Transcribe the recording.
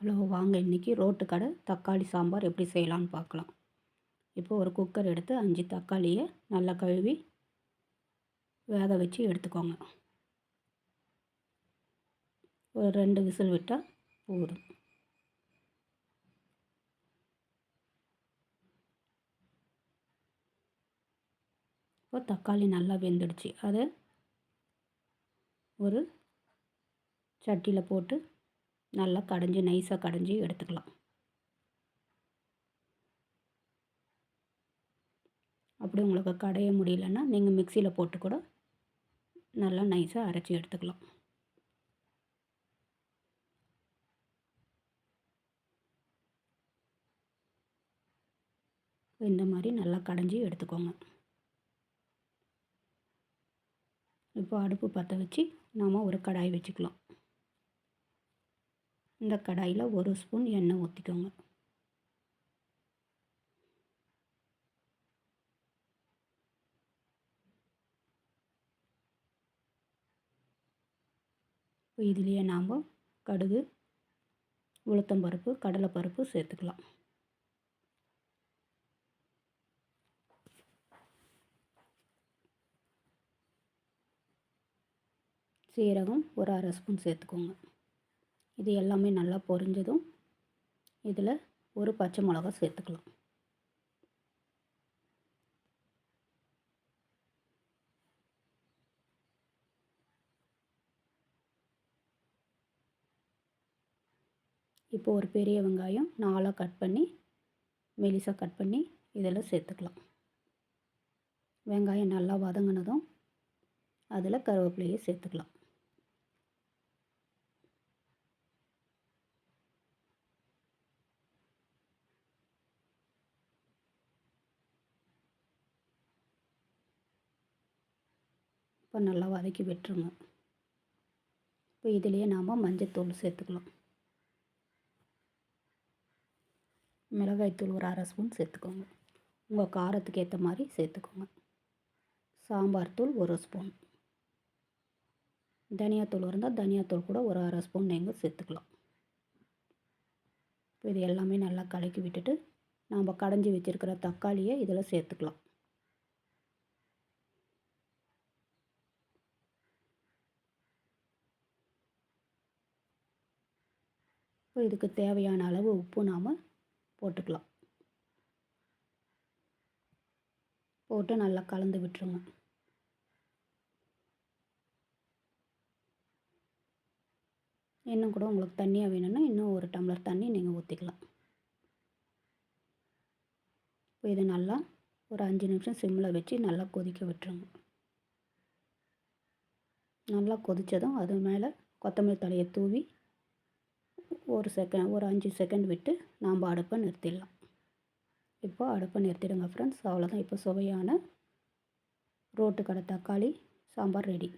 Hello வாங்க. இன்றைக்கி road கடை தக்காளி சாம்பார் எப்படி செய்யலான்னு பார்க்கலாம். இப்போ ஒரு குக்கர் எடுத்து அஞ்சு தக்காளியை நல்லா கழுவி வேக வச்சு எடுத்துக்கோங்க. ஒரு ரெண்டு விசில் விட்டால் போதும். இப்போ தக்காளி நல்லா வெந்துடுச்சு. அதை ஒரு சட்டியில் போட்டு நல்லா கடைஞ்சி நைஸாக கடைஞ்சி எடுத்துக்கலாம். அப்படி உங்களுக்கு கடைய முடியலன்னா நீங்கள் மிக்சியில் போட்டு கூட நல்லா நைஸாக அரைச்சி எடுத்துக்கலாம். இந்த மாதிரி நல்லா கடைஞ்சி எடுத்துக்கோங்க. இப்போ அடுப்பு பற்ற வச்சு நாம் ஒரு கடாய் வச்சுக்கலாம். இந்த கடாயில் ஒரு ஸ்பூன் எண்ணெய் ஊற்றிக்கோங்க இப்போ இதுலேயே நாம் கடுகு உளுத்தம்பருப்பு கடலைப்பருப்பு சேர்த்துக்கலாம். சீரகம் ஒரு அரை ஸ்பூன் சேர்த்துக்கோங்க. இது எல்லாமே நல்லா பொரிஞ்சதும் இதில் ஒரு பச்சை மிளகா சேர்த்துக்கலாம். இப்போ ஒரு பெரிய வெங்காயம் நாலாக கட் பண்ணி மெலிசாக கட் பண்ணி இதில் சேர்த்துக்கலாம். வெங்காயம் நல்லா வதங்கினதும் அதில் கருவேப்பிலையை சேர்த்துக்கலாம். இப்போ நல்லா வதக்கி விட்டுருங்க. இப்போ இதுலேயே நாம் மஞ்சத்தூள் சேர்த்துக்கலாம். மிளகாய்த்தூள் ஒரு அரை ஸ்பூன் சேர்த்துக்கோங்க. உங்கள் காரத்துக்கு ஏற்ற மாதிரி சேர்த்துக்கோங்க. சாம்பார் தூள் ஒரு ஸ்பூன். தனியாத்தூள் இருந்தால் தனியாத்தூள் கூட ஒரு அரை ஸ்பூன் நீங்கள் சேர்த்துக்கலாம். இப்போ இது எல்லாமே நல்லா கலக்கி விட்டுட்டு நாம் கடைஞ்சி வச்சுருக்கிற தக்காளியை இதில் சேர்த்துக்கலாம். இப்போ இதுக்கு தேவையான அளவு உப்பு நாம் போட்டுக்கலாம். போட்டு நல்லா கலந்து விட்டுருங்க. இன்னும் கூட உங்களுக்கு தண்ணியாக வேணும்னா இன்னும் ஒரு டம்ளர் தண்ணி நீங்கள் ஊற்றிக்கலாம் இப்போ இதை நல்லா ஒரு அஞ்சு நிமிஷம் சிம்மில் வச்சு நல்லா கொதிக்க விட்டுருங்க. நல்லா கொதித்ததும் அது மேலே கொத்தமல்லி தலையை தூவி ஒரு செகண்ட் ஒரு அஞ்சு செகண்ட் விட்டு நாம் அடுப்பை நிறுத்திடலாம். இப்போ அடுப்பை நிறுத்திடுங்க ஃப்ரெண்ட்ஸ் அவ்வளோதான் இப்போ சுவையான ரோட்டு கடை தக்காளி சாம்பார் ரெடி